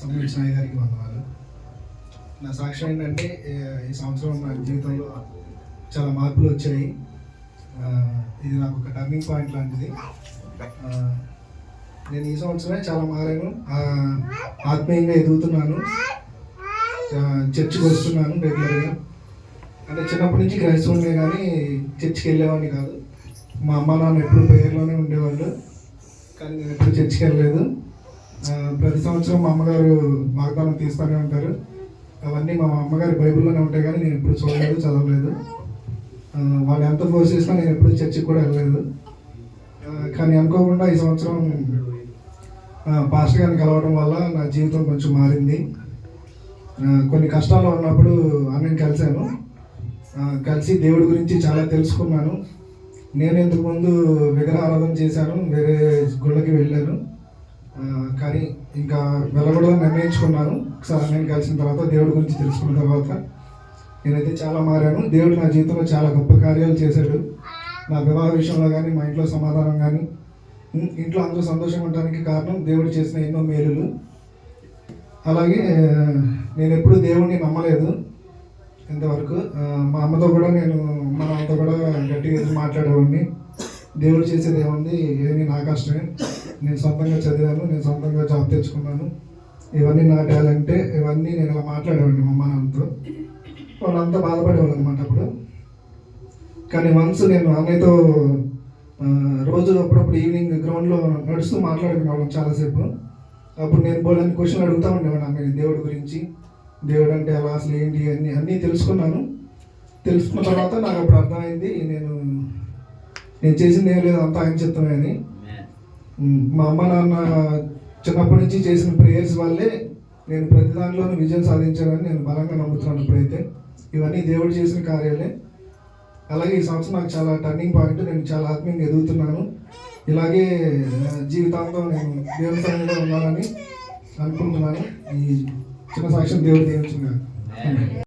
సమీర్ సాయి గారికి వందనాలు. నా సాక్ష్యం ఏంటంటే ఈ సంవత్సరం నా జీవితంలో చాలా మార్పులు వచ్చాయి. ఇది నాకు ఒక టర్నింగ్ పాయింట్ లాంటిది. నేను ఈ సంవత్సరమే చాలా మారాను. ఆత్మీయంగా ఎదుగుతున్నాను. చర్చికి వస్తున్నాను రెగ్యులర్గా అంటే చిన్నప్పటి నుంచి క్రైస్తవునే కానీ చర్చికి వెళ్ళేవాడిని కాదు. మా అమ్మ నాన్న ఎప్పుడు పేరులోనే ఉండేవాళ్ళు. కానీ నేను ఎప్పుడు చర్చికి వెళ్ళలేదు. ప్రతి సంవత్సరం మా అమ్మగారు వాగ్దానం తీస్తూనే ఉంటారు. అవన్నీ మా అమ్మగారి బైబిల్లోనే ఉంటాయి కానీ నేను ఎప్పుడు చూడలేదు చదవలేదు. వాళ్ళు ఎంత ఫోర్స్ చేసినా నేను ఎప్పుడు చర్చికి కూడా వెళ్ళలేదు. కానీ అనుకోకుండా ఈ సంవత్సరం పాస్టర్ గారిని కలవడం వల్ల నా జీవితం కొంచెం మారింది. కొన్ని కష్టాలు ఉన్నప్పుడు అన్నని కలిశాను. కలిసి దేవుడి గురించి చాలా తెలుసుకున్నాను. నేను ఇంతకుముందు విగ్రహ విగ్రహారాధన చేశాను వేరే గుళ్ళకి వెళ్ళాను. కానీ ఇంకా వెళ్ళకూడదని నిర్ణయించుకున్నాను. ఒకసారి అన్నయ్యని కలిసిన తర్వాత దేవుడి గురించి తెలుసుకున్న తర్వాత నేనైతే చాలా మారాను. దేవుడు నా జీవితంలో చాలా గొప్ప కార్యాలు చేశాడు. నా వివాహ విషయంలో కానీ మా ఇంట్లో సమాధానం కానీ ఇంట్లో అందరూ సంతోషంగా ఉండడానికి కారణం దేవుడు చేసిన ఎన్నో మేలులు. అలాగే నేను ఎప్పుడు దేవుడిని నమ్మలేదు ఇంతవరకు. మా అమ్మతో కూడా నేను మా నాన్నతో కూడా గట్టిగా మాట్లాడేవాడిని. దేవుడు చేసేది ఏముంది ఏమి నా కష్టమే నేను సొంతంగా చదివాను నేను సొంతంగా జాబ్ తెచ్చుకున్నాను. ఇవన్నీ నా టాలెంటే ఇవన్నీ నేను ఇలా మాట్లాడేవాడిని మా అమ్మ నాన్నతో. వాళ్ళంతా బాధపడేవాళ్ళు అనమాట అప్పుడు. కానీ వన్స్ నేను అన్నయ్యతో రోజు అప్పుడప్పుడు ఈవినింగ్ గ్రౌండ్లో నడుస్తూ మాట్లాడుకునేవాళ్ళం చాలాసేపు. అప్పుడు నేను బోలని క్వశ్చన్ అడుగుతా ఉండేవాడు అన్నయ్య దేవుడి గురించి దేవుడు అంటే అలా అసలు ఏంటి? అన్ని అన్నీ తెలుసుకున్నాను. తెలుసుకున్న తర్వాత నాకు అప్పుడు అర్థమైంది నేను నేను చేసింది ఏం లేదు అంతా ఆయన చెప్తున్నాయని అని. మా అమ్మ నాన్న చిన్నప్పటి నుంచి చేసిన ప్రేయర్స్ వల్లే నేను ప్రతి దాంట్లోనూ విజయం సాధించానని నేను బలంగా నమ్ముతున్నాను ఇప్పుడైతే. ఇవన్నీ దేవుడు చేసిన కార్యాలే. అలాగే ఈ సంవత్సరం నాకు చాలా టర్నింగ్ పాయింట్ నేను చాలా ఆత్మీయంగా ఎదుగుతున్నాను. ఇలాగే జీవితాంతం నేను దేవుని సన్నిధిలో ఉన్నానని అనుకుంటున్నాను. ఈ చిన్న సాక్ష్యం దేవుడు దేవుచున్నాను